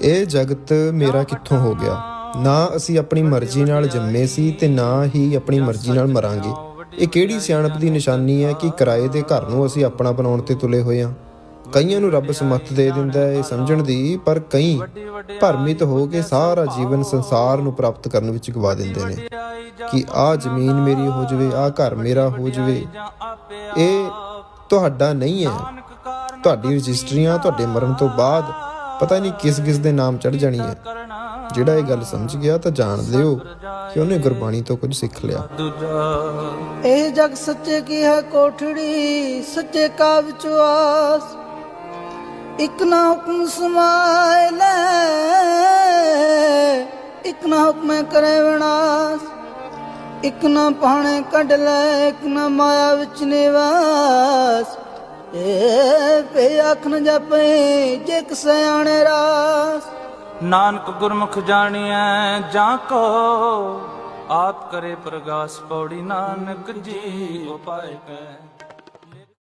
ਇਹ ਜਗਤ ਮੇਰਾ ਕਿੱਥੋਂ ਹੋ ਗਿਆ? ਨਾ ਅਸੀਂ ਆਪਣੀ ਮਰਜ਼ੀ ਨਾਲ ਜੰਮੇ ਸੀ ਤੇ ਨਾ ਹੀ ਆਪਣੀ ਮਰਜ਼ੀ ਨਾਲ ਮਰਾਂਗੇ। ਇਹ ਕਿਹੜੀ ਸਿਆਣਪ ਦੀ ਨਿਸ਼ਾਨੀ ਹੈ ਕਿ ਕਿਰਾਏ ਦੇ ਘਰ ਨੂੰ ਅਸੀਂ ਆਪਣਾ ਬਣਾਉਣ ਤੇ ਤੁਲੇ ਹੋਏ ਹਾਂ? ਕਈਆਂ ਨੂੰ ਰੱਬ ਸਮੱਤ ਦੇ ਦਿੰਦਾ ਹੈ ਸਮਝਣ ਦੀ, ਪਰ ਕਈ ਭਰਮਿਤ ਹੋ ਕੇ ਸਾਰਾ ਜੀਵਨ ਸੰਸਾਰ ਨੂੰ ਪ੍ਰਾਪਤ ਕਰਨ ਵਿੱਚ ਗਵਾ ਦਿੰਦੇ ਨੇ ਕਿ ਆਹ ਜ਼ਮੀਨ ਮੇਰੀ ਹੋ ਜਾਵੇ, ਆਹ ਘਰ ਮੇਰਾ ਹੋ ਜਾਵੇ। ਇਹ ਤੁਹਾਡਾ ਨਹੀਂ ਹੈ। ਤੁਹਾਡੀ ਰਜਿਸਟਰੀਆਂ, ਤੁਹਾਡੇ ਮਰਨ ਤੋਂ ਬਾਅਦ ਪਤਾ ਨਹੀਂ ਕਿਸ ਕਿਸ ਦੇ ਨਾਮ ਚੜ ਜਾਣੀ ਹੈ। ਜਿਹੜਾ ਇਹ ਗੱਲ ਸਮਝ ਗਿਆ ਤਾਂ ਜਾਣ ਲਿਓ ਕਿ ਉਹਨੇ ਗੁਰਬਾਣੀ ਤੋਂ ਕੁਝ ਸਿੱਖ ਲਿਆ। ਇਹ ਜਗ ਸੱਚੇ ਕੀ ਹੈ ਕੋਠੜੀ, ਸੱਚੇ ਕਾ ਵਿਚਵਾਸ ਇਕ ਨਾ ਹੁਕਮ ਸਮਾਏ ਲੈ, ਇਕ ਨਾ ਹੁਕਮ ਕਰੇ ਵਿਨਾਸ਼। ਇਕ ਨਾ ਪਾਣੇ ਕੱਢ ਲੈ, ਇਕ ਨਾ ਮਾਇਆ ਵਿੱਚ ਨਿਵਾਸ। ਏ ਪੇ ਅੱਖ ਨ ਜੇ ਸਿਆਣੇ ਰਾਸ। ਨਾਨਕ ਗੁਰਮੁਖ ਜਾਣੀਐ ਜਾਂ ਕੋ, ਆਪ ਕਰੇ ਪ੍ਰਗਾਸ ਪੌੜੀ। ਨਾਨਕ ਜੀ ਉਪਾਇ ਕੈ।